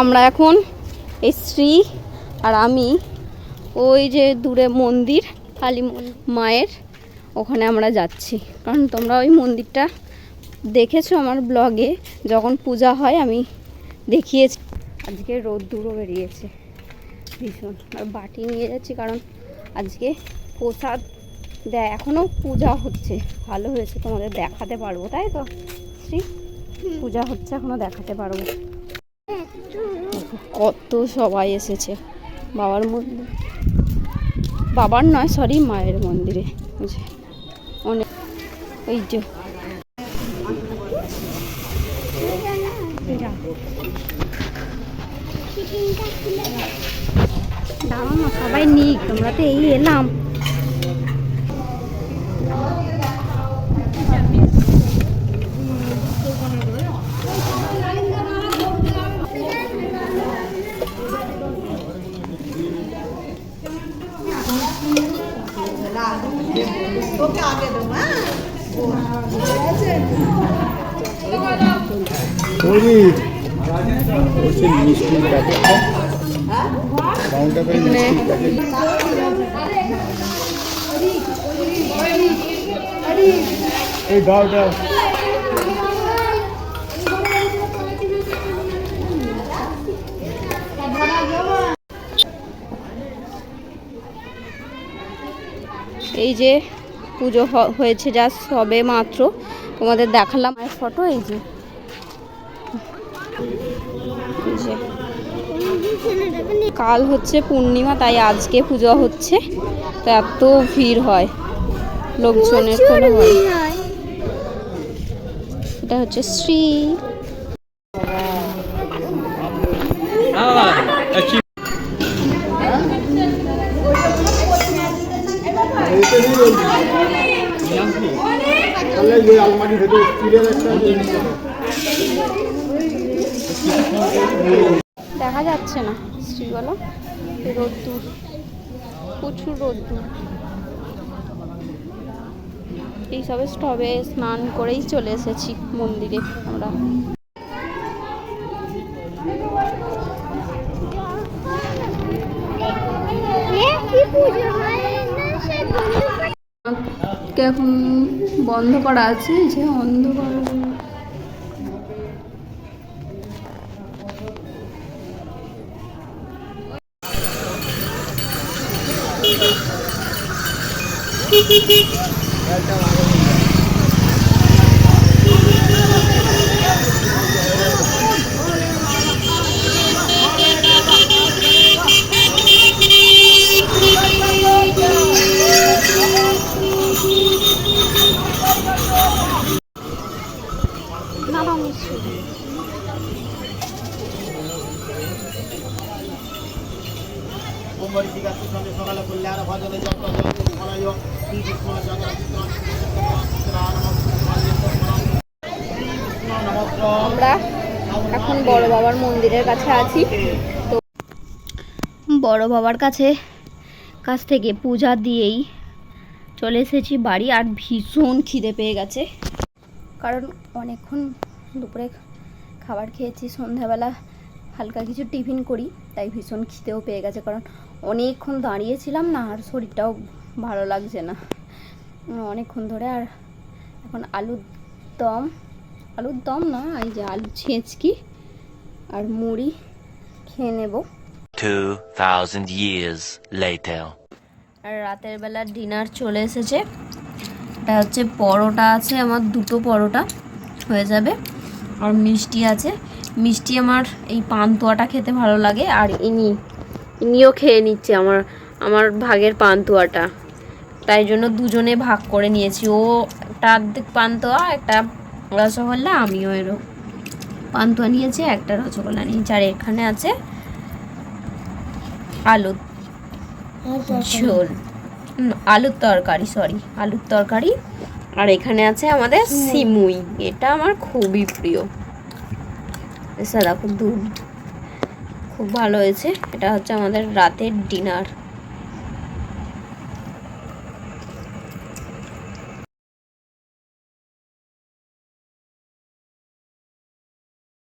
আমরা এখন এই শ্রী আর আমি ওই যে দূরে মন্দির, কালী মায়ের, ওখানে আমরা যাচ্ছি। কারণ তোমরা ওই মন্দিরটা দেখেছ আমার ব্লগে, যখন পূজা হয় আমি দেখিয়েছি। আজকে রোদ্দুরও বেরিয়েছে, ভীষণ। আর বাটি নিয়ে যাচ্ছি কারণ আজকে প্রসাদ দেয় এখনও পূজা হচ্ছে। ভালো হয়েছে তোমাদের দেখাতে পারব, তাই তো? শ্রী, পূজা হচ্ছে এখনও দেখাতে পারব। কত সবাই এসেছে, বাবার মন্দির। বাবার নয় সরি মায়ের মন্দিরে। অনেক ওই যে। সবাই নিক, তোমরা তো এই এলাম। করে মিষ্টির প্যাকেট এই দাও এই যে পুজো হয়েছে যা সবে মাত্র। তোমাদের দেখালাম। মায়ের ফটো এই যে। কাল হচ্ছে পূর্ণিমা, তাই আজকে পুজো হচ্ছে। তো এত ভিড় হয়। লোকজনের কোনো এটা হচ্ছে শ্রী এতে নিয়ে বলবি তাহলে এই দেখা যাচ্ছে না বলো রোদ্দুর, প্রচুর রোদ্দুর। এইসবে স্টবে স্নান করেই চলে এসেছি মন্দিরে আমরা। কে এখন বন্ধ করা আছে? যে অন্ধকার না আমরা এখন বড় বাবার মন্দিরের কাছে আছি। তো বড় বাবার কাছে, কাছ থেকে পূজা দিয়েই চলে এসেছি বাড়ি, আর ভীষণ খিদে পেয়ে গেছে। কারণ অনেকক্ষণ দুপুরে খাবার খেয়েছি, সন্ধ্যাবেলা হালকা কিছু টিফিন করি, তাই ভীষণ খিদেও পেয়ে গেছে, কারণ অনেকক্ষণ দাঁড়িয়েছিলাম না আর শরীরটাও ভালো লাগছে না। অনেকক্ষণ ধরে আর এখন আলুর দম আলুর দম না এই যে আলু ছেঁচকি আর মুড়ি খেয়ে নেব। 2,000 years later. আর রাতের বেলা ডিনার চলে এসেছে। এটা হচ্ছে পরোটা আছে আমার দুটো পরোটা হয়ে যাবে। আর মিষ্টি আছে। মিষ্টি আমার এই পান্তুয়াটা খেতে ভালো লাগে আর ইনি ইনিও খেয়ে নিচ্ছে আমার আমার ভাগের পান্তুয়াটা। তাই জন্য দুজনে ভাগ করে নিয়েছি। ও একটা অর্ধেক পান্তুয়া একটা রসগোল্লা আমিও এরও পান্তুয়া নিয়েছি একটা রসগোল্লা নিয়েছি। আর এখানে আছে আলু ঝোল। আলুর তরকারি সরি আলুর তরকারি। আর এখানে আছে আমাদের সিমুই। এটা আমার খুবই প্রিয়। দেখো দুধ খুব ভালো হয়েছে। এটা হচ্ছে আমাদের রাতের ডিনার